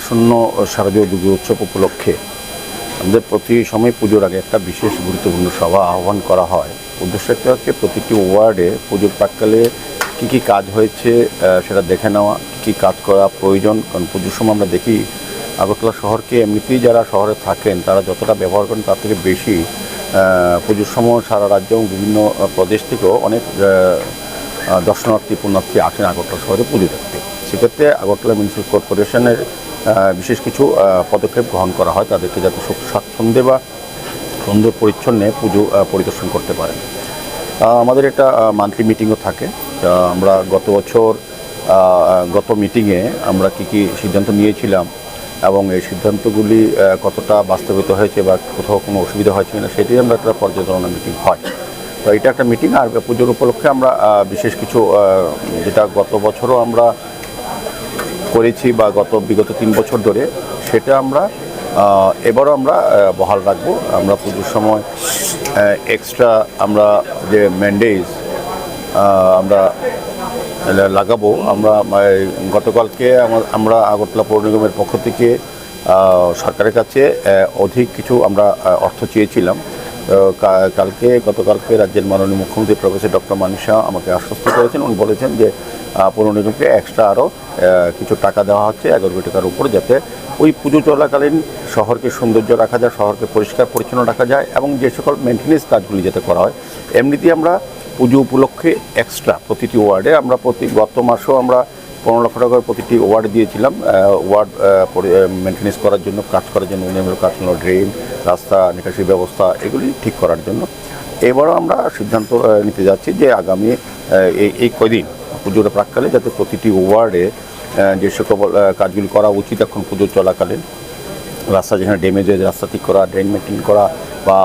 আসন্ন শারদীয় দুর্গা উৎসব উপলক্ষে আমাদের প্রতি সময় পুজোর আগে একটা বিশেষ গুরুত্বপূর্ণ সভা আহ্বান করা হয়। উদ্দেশ্য একটা হচ্ছে প্রতিটি ওয়ার্ডে পুজোর প্রাককালে কী কী কাজ হয়েছে সেটা দেখে নেওয়া, কী কী কাজ করা প্রয়োজন, কারণ পুজোর সময় আমরা দেখি আগরতলা শহরকে এমনিতেই যারা শহরে থাকেন, তারা যতটা ব্যবহার করেন তার থেকে বেশি পুজোর সময় সারা রাজ্য এবং বিভিন্ন প্রদেশ থেকেও অনেক দর্শনার্থী, পুণ্যার্থী আসেন আগরতলা শহরে পুজো দেখতে। সেক্ষেত্রে আগরতলা মিউনিসিপাল কর্পোরেশনের বিশেষ কিছু পদক্ষেপ গ্রহণ করা হয়, তাদেরকে যাতে স্বাচ্ছন্দ্যে বা সুন্দর পরিচ্ছন্নে পুজো পরিদর্শন করতে পারেন আমাদের একটা মান্থলি মিটিংও থাকে আমরা গত বছর গত মিটিংয়ে আমরা কি কি সিদ্ধান্ত নিয়েছিলাম এবং এই সিদ্ধান্তগুলি কতটা বাস্তবিত হয়েছে বা কোথাও কোনো অসুবিধা হয়েছে কিনা সেটাই আমরা একটা পর্যালোচনা মিটিং হয়। তো এটা একটা মিটিং আর পুজোর উপলক্ষে আমরা বিশেষ কিছু যেটা গত বছরও আমরা করেছি বা গত বিগত তিন বছর ধরে, সেটা আমরা এবারও আমরা বহাল রাখব। আমরা পুজোর সময় এক্সট্রা আমরা যে ম্যান্ডেজ আমরা লাগাবো। আমরা গতকালকে আমা- আমরা আগরতলা পৌর নিগমের পক্ষ থেকে সরকারের কাছে অধিক কিছু আমরা অর্থ চেয়েছিলাম। কালকে, গতকালকে রাজ্যের মাননীয় মুখ্যমন্ত্রী প্রফেসর ডক্টর মানিসা আমাকে আশ্বস্ত করেছেন। উনি বলেছেন যে নিগমকে এক্সট্রা আরও কিছু টাকা দেওয়া হচ্ছে এগারো কোটি টাকার উপর যাতে ওই পুজো চলাকালীন শহরকে সৌন্দর্য রাখা যায়, শহরকে পরিষ্কার পরিচ্ছন্ন রাখা যায় এবং যে সকল মেনটেন্যান্স কাজগুলি যাতে করা হয়, এমনিতেই আমরা পুজো উপলক্ষে এক্সট্রা প্রতিটি ওয়ার্ডে আমরা প্রতি গত মাসেও আমরা পনেরো লক্ষ টাকার প্রতিটি ওয়ার্ড দিয়েছিলাম ওয়ার্ড মেনটেন্যান্স করার জন্য, কাজ করার জন্য উন্নয়নমূলক কাজ হলো ড্রেন, রাস্তা, নিকাশি ব্যবস্থা, এগুলি ঠিক করার জন্য। এবারও আমরা সিদ্ধান্ত নিতে যাচ্ছি যে আগামী এই এই কদিন পুজোর প্রাককালে যাতে প্রতিটি ওয়ার্ডে যে সকল কাজগুলি করা উচিত এখন পুজো চলাকালীন, রাস্তা যেখানে ড্যামেজ হয়েছে, রাস্তা ঠিক করা ড্রেন মেনটেন করা, বা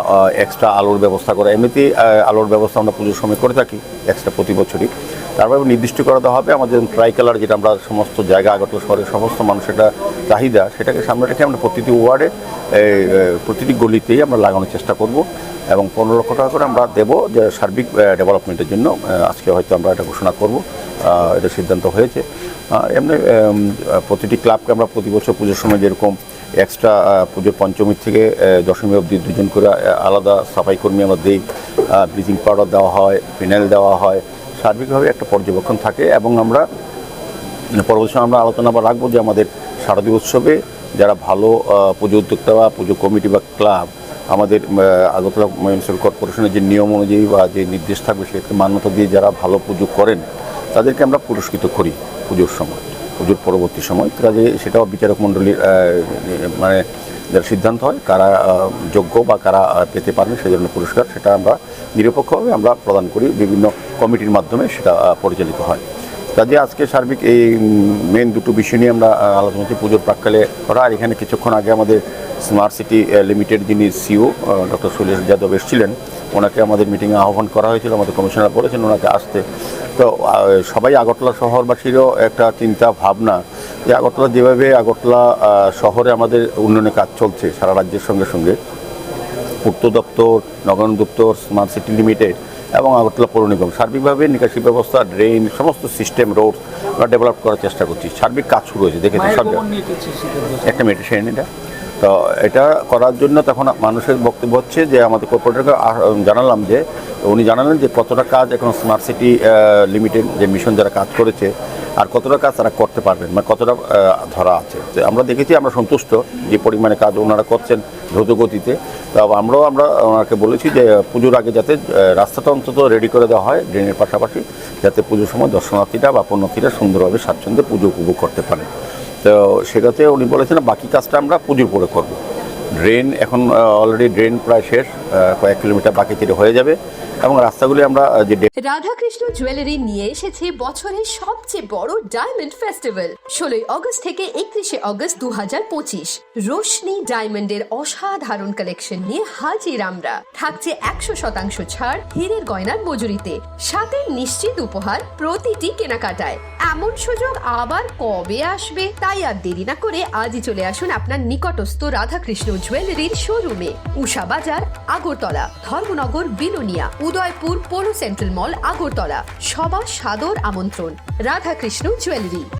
এক্সট্রা আলোর ব্যবস্থা করা, এমনিতেই আলোর ব্যবস্থা আমরা পুজোর সময় করে থাকি এক্সট্রা প্রতি বছরই। তারপরে নির্দিষ্ট করে দেওয়া হবে। আমাদের ট্রাই কালার যেটা আমরা সমস্ত জায়গা আগত শহরের সমস্ত মানুষের চাহিদা, সেটাকে সামনে রেখে আমরা প্রতিটি ওয়ার্ডে প্রতিটি গলিতেই আমরা লাগানোর চেষ্টা করব এবং পনেরো লক্ষ টাকা করে আমরা দেবো যে সার্বিক ডেভেলপমেন্টের জন্য। আজকে হয়তো আমরা এটা ঘোষণা করব এটা সিদ্ধান্ত হয়েছে। এমনি প্রতিটি ক্লাবকে আমরা প্রতি বছর পুজোর সময় যেরকম এক্সট্রা পুজোর পঞ্চমীর থেকে দশমী অবধি দুজন করে আলাদা সাফাই কর্মী আমরা দিই। ব্লিচিং পাউডার দেওয়া হয় ফিনাইল দেওয়া হয় সার্বিকভাবে একটা পর্যবেক্ষণ থাকে এবং আমরা পরবর্তী সময় আমরা আলোচনা বা রাখব যে আমাদের শারদীয় উৎসবে যারা ভালো পুজো উদ্যোক্তা বা পুজো কমিটি বা ক্লাব, আমাদের আগরতলা মিউনিসিপ্যাল কর্পোরেশনের যে নিয়ম অনুযায়ী বা যে নির্দেশ থাকবে সেক্ষেত্রে মান্যতা দিয়ে যারা ভালো পুজো করেন, তাদেরকে আমরা পুরস্কৃত করি পুজোর সময়, পুজোর পরবর্তী সময়। কাজে সেটাও বিচারক মণ্ডলীর মানে যারা সিদ্ধান্ত হয়, কারা যোগ্য বা কারা পেতে পারেন সেই ধরনের পুরস্কার, সেটা আমরা নিরপেক্ষভাবে আমরা প্রদান করি, বিভিন্ন কমিটির মাধ্যমে সেটা পরিচালিত হয়। কাজে আজকে সার্বিক এই মেন দুটো বিষয় নিয়ে আমরা আলোচনা করছি, পুজোর প্রাককালে করা, আর এখানে কিছুক্ষণ আগে আমাদের স্মার্ট সিটি লিমিটেড যিনি সিও ডক্টর শৈলেশ যাদব এসেছিলেন, ওনাকে আমাদের মিটিংয়ে আহ্বান করা হয়েছিল, আমাদের কমিশনার বলেছেন ওনাকে আসতে। তো সবাই আগরতলা শহরবাসীরও একটা চিন্তা, ভাবনা যে আগরতলা যেভাবে আগরতলা শহরে আমাদের উন্নয়নের কাজ চলছে সারা রাজ্যের সঙ্গে সঙ্গে পূর্ত দপ্তর নগরায়ণ দপ্তর স্মার্ট সিটি লিমিটেড এবং আগরতলা পৌর নিগম সার্বিকভাবে নিকাশি ব্যবস্থা ড্রেন সমস্ত সিস্টেম রোড আমরা ডেভেলপ করার চেষ্টা করছি। সার্বিক কাজ শুরু হয়েছে দেখেছি সব একটা মিনিট সেন এটা তো এটা করার জন্য তখন মানুষের বক্তব্য হচ্ছে যে আমাদের কর্পোরেটরকে জানালাম যে উনি জানালেন যে কতটা কাজ এখন স্মার্ট সিটি লিমিটেড যে মিশন যারা কাজ করেছে, আর কতটা কাজ তারা করতে পারবেন মানে কতটা ধরা আছে। তো আমরা দেখেছি আমরা সন্তুষ্ট যে পরিমাণে কাজ ওনারা করছেন দ্রুত গতিতে তো আমরাও আমরা ওনাকে বলেছি যে পুজোর আগে যাতে রাস্তাটা অন্তত রেডি করে দেওয়া হয় ড্রেনের পাশাপাশি, যাতে পুজোর সময় দর্শনার্থীরা বা পণ্যার্থীরা সুন্দরভাবে স্বাচ্ছন্দ্যে পুজো উপভোগ করতে পারে। তো সেটাতে উনি বলেছেন বাকি কাজটা আমরা পুজোর পরে করব। ড্রেন এখন অলরেডি ড্রেন প্রায় শেষ কয়েক কিলোমিটার বাকি থেকে হয়ে যাবে। এবং রাস্তাগুলি আমরা যে রাধাকৃষ্ণ জুয়েলারি নিয়ে এসেছে বছরের সবচেয়ে বড় ডায়মন্ড ফেস্টিভ্যাল ষোলোই অগস্ট থেকে একত্রিশে অগস্ট দু হাজার পঁচিশ। রোশনি ডায়মন্ডের অসাধারণ কালেকশন নিয়ে হাজির আমরা। থাকছে একশো শতাংশ ছাড় হীরের গয়নার মজুরিতে। সাথে নিশ্চিত উপহার প্রতিটি কেনাকাটায়। এমন সুযোগ আবার কবে আসবে, তাই আর দেরি না করে আজই চলে আসুন আপনার নিকটস্থ রাধাকৃষ্ণ জুয়েলারির শোরুমে Usha Bazar, Agartala. Dharmanagar, Belonia. Udaipur, Polo Central Mall, Agartala. সবার সাদর আমন্ত্রণ। রাধাকৃষ্ণ জুয়েলারি